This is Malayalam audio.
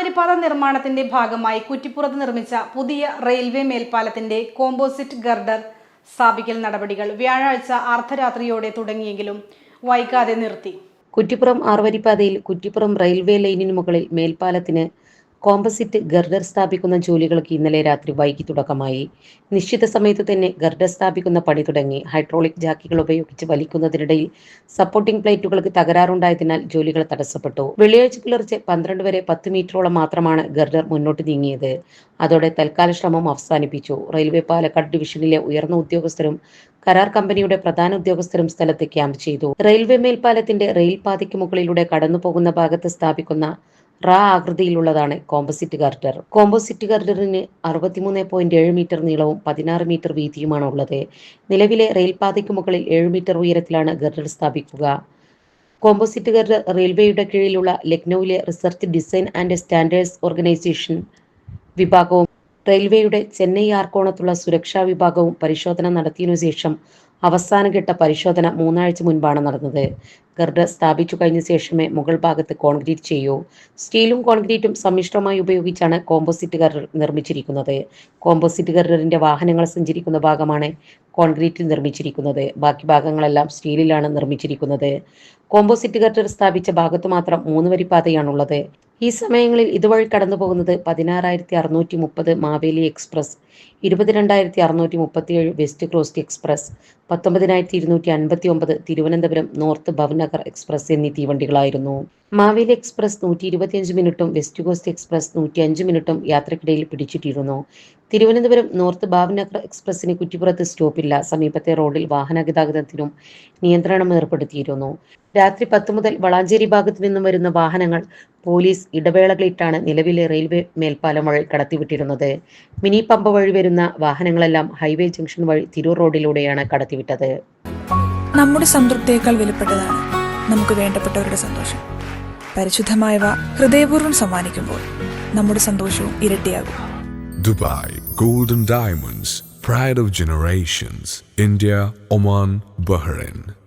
ആറുവരിപ്പാത നിർമ്മാണത്തിന്റെ ഭാഗമായി കുറ്റിപ്പുറത്ത് നിർമ്മിച്ച പുതിയ റെയിൽവേ മേൽപ്പാലത്തിന്റെ കോമ്പോസിറ്റ് ഗർഡർ സ്ഥാപിക്കൽ നടപടികൾ വ്യാഴാഴ്ച അർദ്ധരാത്രിയോടെ തുടങ്ങിയെങ്കിലും വൈകാതെ നിർത്തി. കുറ്റിപ്പുറം ആർവരിപ്പാതയിൽ കുറ്റിപ്പുറം റെയിൽവേ ലൈനിന് മുകളിൽ മേൽപ്പാലത്തിന് കോമ്പസിറ്റ് ഗർഡർ സ്ഥാപിക്കുന്ന ജോലികൾക്ക് ഇന്നലെ രാത്രി വൈകി തുടക്കമായി. നിശ്ചിത സമയത്ത് തന്നെ ഗർഡർ സ്ഥാപിക്കുന്ന പണി തുടങ്ങി. ഹൈഡ്രോളിക് ജാക്കികൾ ഉപയോഗിച്ച് വലിക്കുന്നതിനിടയിൽ സപ്പോർട്ടിംഗ് പ്ലേറ്റുകൾക്ക് തകരാറുണ്ടായതിനാൽ ജോലികൾ തടസ്സപ്പെട്ടു. വെള്ളിയാഴ്ച പുലർച്ചെ പന്ത്രണ്ട് വരെ പത്ത് മീറ്ററോളം മാത്രമാണ് ഗർഡർ മുന്നോട്ട് നീങ്ങിയത്. അതോടെ തൽക്കാല ശ്രമം അവസാനിപ്പിച്ചു. റെയിൽവേ പാലക്കാട് ഡിവിഷനിലെ ഉയർന്ന ഉദ്യോഗസ്ഥരും കരാർ കമ്പനിയുടെ പ്രധാന ഉദ്യോഗസ്ഥരും സ്ഥലത്ത് ക്യാമ്പ് ചെയ്തു. റെയിൽവേ മേൽപ്പാലത്തിന്റെ റെയിൽ പാതയ്ക്ക് മുകളിലൂടെ കടന്നുപോകുന്ന ഭാഗത്ത് സ്ഥാപിക്കുന്ന റാ ആകൃതിയിലുള്ളതാണ് കോമ്പസിറ്റ് ഗർഡർ കോമ്പോസിറ്റ് ഗർഡറിന് അറുപത്തിമൂന്ന് പോയിന്റ് ഏഴ് മീറ്റർ നീളവും പതിനാറ് മീറ്റർ വീതിയുമാണ് ഉള്ളത്. നിലവിലെ റെയിൽപാതയ്ക്ക് മുകളിൽ ഏഴ് മീറ്റർ ഉയരത്തിലാണ് ഗർഡർ സ്ഥാപിക്കുക. കോമ്പോസിറ്റ് ഗർഡർ റെയിൽവേയുടെ കീഴിലുള്ള ലക്നൌവിലെ research design and standards organisation വിഭാഗവും റെയിൽവേയുടെ ചെന്നൈ ആർക്കോണത്തുള്ള സുരക്ഷാ വിഭാഗവും പരിശോധന നടത്തിയതിനു ശേഷം അവസാനഘട്ട പരിശോധന മൂന്നാഴ്ച മുൻപാണ് നടന്നത്. ഗർഡർ സ്ഥാപിച്ചു കഴിഞ്ഞ ശേഷമേ മുകൾ ഭാഗത്ത് കോൺക്രീറ്റ് ചെയ്യൂ. സ്റ്റീലും കോൺക്രീറ്റും സമ്മിശ്രമായി ഉപയോഗിച്ചാണ് കോമ്പോസിറ്റ് ഗർഡർ നിർമ്മിച്ചിരിക്കുന്നത്. കോമ്പോസിറ്റ് ഗർഡറിന്റെ വാഹനങ്ങൾ സഞ്ചരിക്കുന്ന ഭാഗമാണ് കോൺക്രീറ്റിൽ നിർമ്മിച്ചിരിക്കുന്നത്. ബാക്കി ഭാഗങ്ങളെല്ലാം സ്റ്റീലിലാണ് നിർമ്മിച്ചിരിക്കുന്നത്. കോമ്പോസിറ്റ് ഗർഡർ സ്ഥാപിച്ച ഭാഗത്ത് മാത്രം മൂന്ന് വരി പാതയാണുള്ളത് ഈ സമയങ്ങളിൽ ഇതുവഴി കടന്നു പോകുന്നത് പതിനാറായിരത്തി അറുന്നൂറ്റി മുപ്പത് മാവേലി എക്സ്പ്രസ് ഇരുപത്തിരണ്ടായിരത്തി അറുന്നൂറ്റി മുപ്പത്തിയേഴ് വെസ്റ്റ് ക്രോസ്റ്റ് എക്സ്പ്രസ് പത്തൊമ്പതിനായിരത്തി ഇരുന്നൂറ്റി അൻപത്തി ഒമ്പത് തിരുവനന്തപുരം നോർത്ത് ഭവനഗർ എക്സ്പ്രസ് എന്നീ തീവണ്ടികളായിരുന്നു. മാവേലി എക്സ്പ്രസ് നൂറ്റി ഇരുപത്തിയഞ്ച് മിനിറ്റും വെസ്റ്റ് കോസ്റ്റ് എക്സ്പ്രസ് നൂറ്റി അഞ്ച് മിനിറ്റും യാത്രക്കിടയിൽ പിടിച്ചിട്ടിരുന്നു. തിരുവനന്തപുരം നോർത്ത് ഭാവനഗർ എക്സ്പ്രസിന് കുറ്റിപ്പുറത്ത് സ്റ്റോപ്പില്ല സമീപത്തെ റോഡിൽ വാഹന ഗതാഗതത്തിനും നിയന്ത്രണം ഏർപ്പെടുത്തിയിരുന്നു രാത്രി പത്ത് മുതൽ വളാഞ്ചേരി ഭാഗത്തു നിന്നും വരുന്ന വാഹനങ്ങൾ പോലീസ് ഇടവേളകളിട്ടാണ് നിലവിലെ റെയിൽവേ മേൽപ്പാലം വഴി കടത്തിവിട്ടിരുന്നത്. മിനി പമ്പ വഴി വരുന്ന വാഹനങ്ങളെല്ലാം ഹൈവേ ജംഗ്ഷൻ വഴി തിരൂർ റോഡിലൂടെയാണ് കടത്തിവിട്ടത്. നമ്മുടെ സംതൃപ്തിയേക്കാൾ വിലപ്പെട്ടതാണ് നമുക്ക് വേണ്ടപ്പെട്ടവരുടെ സന്തോഷം. പരിശുദ്ധമായവ ഹൃദയപൂർവം സമ്മാനിക്കുമ്പോൾ നമ്മുടെ സന്തോഷവും ഇരട്ടിയാകും. Dubai golden diamonds pride of generations India Oman Bahrain.